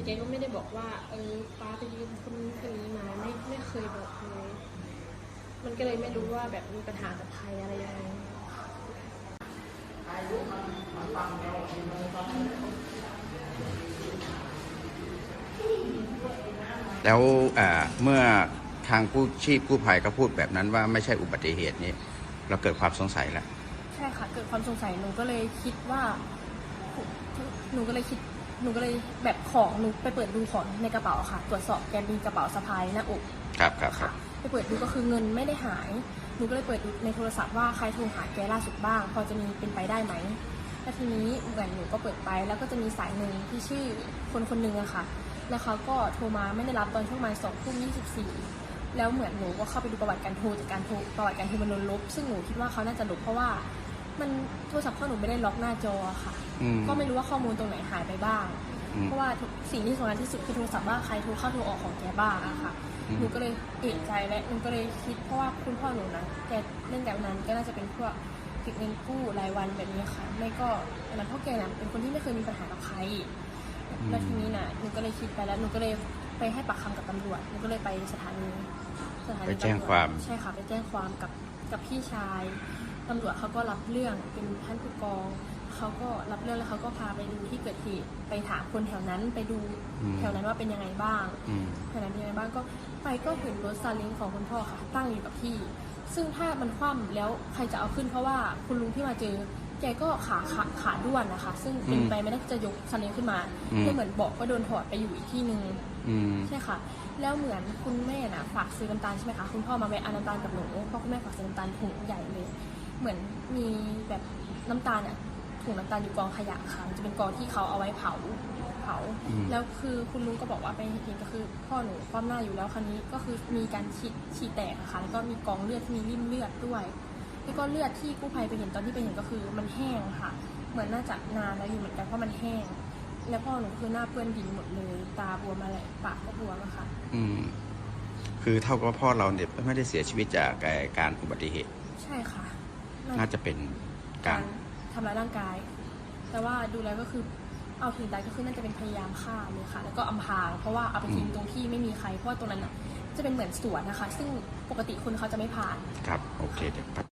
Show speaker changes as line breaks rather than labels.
แต่แกก็ไม่ได้บอกว่า เออป้าไปยืมคนนู้นคนนี้มาไม่ไม่เคยบอกเลย มันก็เลยไม่รู้ว่าแบบมีปัญหากับใครอะไรยังไง
แล้วเอ่อเมื่อทางกู้ชีพกู้ภัยก็พูดแบบนั้นว่าไม่ใช่อุบัติเหตุนี้ เราเกิดความสงสัยแล้ว
ใช่ค่ะ เกิดความสงสัยหนูก็เลยคิดว่าหนูก็เลยคิด หนูก็เลยแบบของหนูไปเปิดดูของในกระเป๋าค่ะ ตรวจสอบแกมีกระเป๋าสะพายหน้าอก
ครับครับครั
ค่ะ
บ
ไปเปิดดูก็คือเงินไม่ได้หาย หนูก็เลยเปิดดูในโทรศัพท์ว่าใครโทรหาแกล่าสุดบ้าง พอจะมีเป็นไปได้ไหมแล้วทีนี้เหมือนหนูก็เปิดไป แล้วก็จะมีสายหนึ่งที่ชื่อคนคนหนึ่งอะค่ะ แล้วเขาก็โทรมาไม่ได้รับตอนช่วงประมาณสองทุ่มยี่สิบสี่แล้วเหมือนหนูก็เข้าไปดูประวัติการโทรจากการโทรประวัติการโทรมันโดนลบ ซึ่งหนูคิดว่าเขาน่าจะลบเพราะว่า มันโทรศัพท์พ่อหนูไม่ได้ล็อกหน้าจออะค่ะ
อืม
ก็ไม่รู้ว่าข้อมูลตรงไหนหายไปบ้าง
อืม
เพราะว่าทุกสิ่งที่สำคัญที่สุดคือโทรศัพท์ว่าใครโทรเข้าโทรออกของแกบ้างอะค่ะ
อืม
หนูก็เลยเอกใจและหนูก็เลยคิดเพราะว่าคุณพ่อหนูนะแกเล่นการพนันก็น่าจะเป็นพวกติดเงินกู้รายวันแบบนี้ค่ะ ไม่ก็อันนั้นเพราะแกน่ะเป็นคนที่ไม่เคยมีปัญหากับใครแล้วทีนี้น่ะหนูก็เลยคิดไปแล้วหนูก็เลยไปให้ปากคำกับตำรวจหนูก็เลยไปสถานีสถานี
ไปแจ้ง
ตำรจ
ความ
ใช่ค่ะ ไปแจ้งความกับกับพี่ชาย ตำรวจเขาก็รับเรื่องเป็นท่านผู้กองเขาก็รับเรื่องแล้วเขาก็พาไปดูที่เกิดเหตุไปถามคนแถวนั้นไปดู
อืม
แถวนั้นว่าเป็นยังไงบ้าง
อืม
แถวนั้นเป็นยังไงบ้างก็ไปก็เห็นรถซาเล้งของคุณพ่อค่ะ ตั้งอยู่กับที่ ซึ่งถ้ามันคว่ำแล้วใครจะเอาขึ้นเพราะว่าคุณลุงที่มาเจอ แกก็ขาขาขาด้วนนะคะ ซึ่งเป็น
อืม
ไปไม่ได้ที่จะยกซาเล้งขึ้นมา
อืม
ให้เหมือนเบาะก็โดนถอดไปอยู่อีกที่หนึ่ง
อืม
ใช่ค่ะ แล้วเหมือนคุณแม่น่ะฝากซื้อน้ำตาลใช่ไหมคะ คุณพ่อมาแวะเอาน้ำตาลกับหนูเพราะคุณแม่ฝากซื้อน้ำตาลถุงใหญ่เลย เหมือนมีแบบน้ำตาลอะถุงน้ำตาลอยู่กองขยะค่ะมันจะเป็นกองที่เขาเอาไว้เผาเผา
อืม
แล้วคือคุณลุงก็บอกว่าไปเห็นก็คือพ่อหนูคว่ำหน้าอยู่แล้วครั้นี้ก็คือมีการฉีดฉีดแตกอะค่ะแล้วก็มีกองเลือดที่มีริ่มเลือดด้วย แล้วก็เลือดที่กู้ภัยไปเห็นตอนที่ไปเห็นก็คือมันแห้งค่ะ เหมือนน่าจะนานแล้วอยู่เหมือนกันเพราะมันแห้ง แล้วพ่อหนูก็คือหน้าเปื้อนดินหมดเลย ตาบวมอะไรปากก็บวมอะค่ะ
อืม คือเท่ากับพ่อเราเนี่ยไม่ได้เสียชีวิตจากเอ่อการอุบัติเหตุ
ใช่ค่ะ
น่าจะเป็นการ
ทำร้ายร่างกาย แต่ว่าดูแล้วก็คือเอาถึงตายก็คือน่าจะเป็นพยายามฆ่าเลยค่ะ แล้วก็อำพรางเพราะว่าเอาไปทิ้ง
อืม
ตรงที่ไม่มีใครเพราะว่าตรงนั้นน่ะจะเป็นเหมือนสวนนะคะ ซึ่งปกติคนเขาจะไม่ผ่าน
ครับ โอเค เดี๋ยวครับ